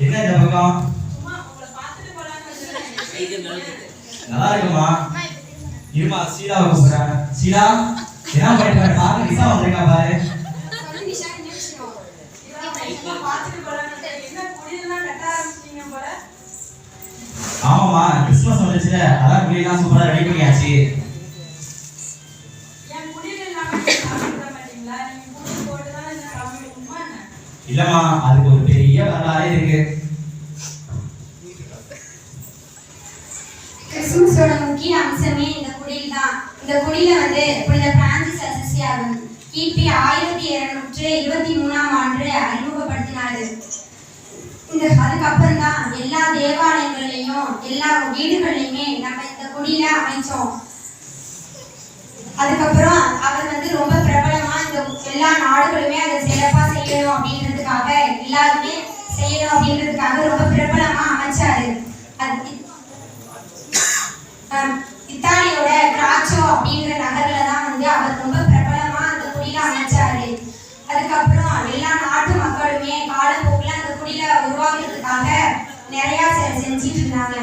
என்ன இந்த பக்கம்? நல்லா இருக்குமா இருமா சீலா கூப்பிடுறேன் சீலா என்ன பண்ணிட்டு பாரு விசா வந்திருக்கா பாரு. ஆமாமா கிறிஸ்மஸ் வந்துச்சுல. அதான் குடியெல்லாம் சூப்பரா ரெடி பண்ணியாச்சு. இல்லம்மா அதுக்கு ஒரு பெரிய வரலாறே இருக்கு. கிறிஸ்துமஸோட முக்கிய அம்சமே இந்த குடில் தான். இந்த குடில வந்து புனித பிரான்சிஸ் அசிசியார் கிபி ஆயிரத்தி இருநூற்று இருபத்தி மூணாம் ஆண்டு அறிமுகப்படுத்தினாரு. இந்த அதுக்கப்புறம் தான் எல்லா தேவாலயங்கள்லயும் எல்லா வீடுகள்லையுமே நம்ம இந்த குடியில அமைச்சோம். அதுக்கப்புறம் அவர் வந்து ரொம்ப பிரபலமா இந்த எல்லா நாடுகளுமே அதை சிறப்பா செய்யணும் அப்படின்றதுக்காக எல்லாருமே செய்யணும் அப்படின்றதுக்காக ரொம்ப பிரபலமா அமைச்சாரு. இத்தாலியோட கிராச்சோ அப்படிங்கிற நகர்ல தான் வந்து அவர் ரொம்ப பிரபலமா அந்த குடியில அமைச்சாரு. அதுக்கப்புறம் எல்லா நாட்டு மக்களுமே காலப்போக்கில் அந்த குடியில உருவாக்குறதுக்காக நிறைய செஞ்சிட்டு இருந்தாங்க.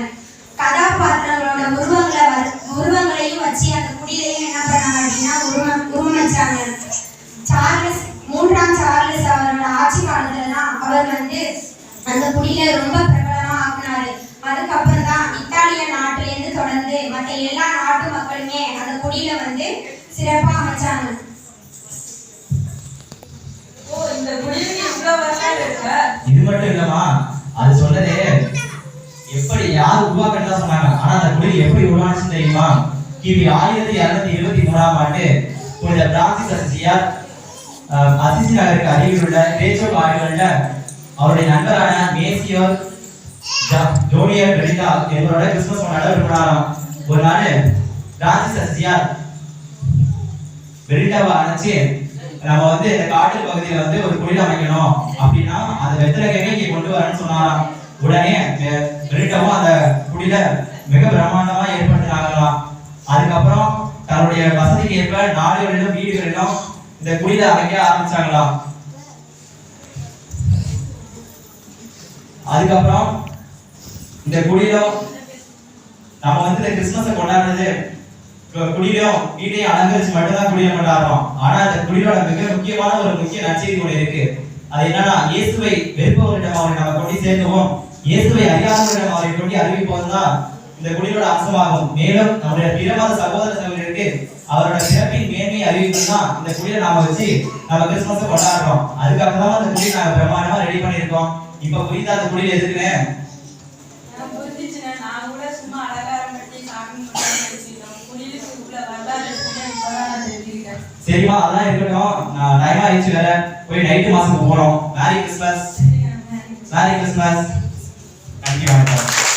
கதாபாத்திரங்களோட உருவங்களை உருவ குடியில ரொம்ப பிரபலமா ஆக்குனாரு. அதுக்கப்புறம் தான் இத்தாலிய நாட்டுல இருந்து தொடர்ந்து மற்ற எல்லா நாட்டு மக்களுமே அந்த குடியில வந்து சிறப்பா அமைச்சாங்க? இது மட்டும் இல்லம்மா அது சொன்னதே எப்படி யார் உருவாக்கட்டா சொன்னாங்க. ஆனா அந்த குடில் எப்படி உருவாச்சுன்னு தெரியுமா? கிபி ஆயிரத்தி இருநூத்தி இருபத்தி மூணாம் ஆண்டு புனித பிரான்சிஸ் அசிசியார் அஹ், அசிசி நகருக்கு அருகில் உள்ள ரேச்சல் ஆடுகள்ல அவருடைய நண்பரான மேசியர் ஜா- ஜோனியர் பெரிதா என்பவரோட கிறிஸ்துமஸ் கொண்டாட விரும்பினாராம் ஒரு நாள் ராஜி சசியார் பெரிட்டாவை அணைச்சு நம்ம வந்து இந்த காட்டு பகுதியில வந்து ஒரு குடில் அமைக்கணும் அப்படின்னா அதை வெத்தலை கேட்க கொண்டு வரேன்னு சொன்னாராம். உடனே பெ- அந்த குடில மிக பிரம்மாண்டமா ஏற்படுத்தினாங்களாம். அதுக்கப்புறம் தன்னுடைய வசதிக்கு ஏற்ப நாடுகளிலும் வீடுகளிலும் இந்த குடில அமைக்க ஆரம்பிச்சாங்களாம். அதுக்கப்புறம் இந்த குடியிலும் நம்ம வந்து இந்த கிறிஸ்துமஸை கொண்டாடுறது கு- குடியிலும் வீட்டையும் அலங்கரிச்சு மட்டும்தான் குடியை கொண்டாடுறோம். ஆனா அந்த குடியிலோட மிக முக்கியமான ஒரு முக்கிய நற்செய்தி ஒன்று இருக்கு. அது என்னன்னா இயேசுவை வெறுப்பவரிடம் அவரை நம்ம கொண்டு சேர்க்கவும் இயேசுவை அறியாதவரிடம் அவரை கொண்டு அறிவிப்பதும் தான் இந்த குடியிலோட அம்சமாகும். மேலும் நம்முடைய பிறமாத சகோதர சகோதரருக்கு அவரோட பிறப்பின் மேன்மையை அறிவிப்பது தான் இந்த குடியை நாம வச்சு நம்ம கிறிஸ்துமஸை கொண்டாடுறோம். அதுக்கப்புறம் தான் அந்த குடியை நாங்கள் பிரமாண்டமா ரெடி பண்ணியிருக்கோம். இப்ப புரியுதா அந்த குடியில எதுக்குன்னு. சரிம்மா அதெல்லாம் இருக்கட்டும். நான் டைம் ஆயிடுச்சு வேற. போய் நைட்டு மாசத்துக்கு போறோம். Merry Christmas. மேரி கிறிஸ்மஸ் நன்றி வணக்கம்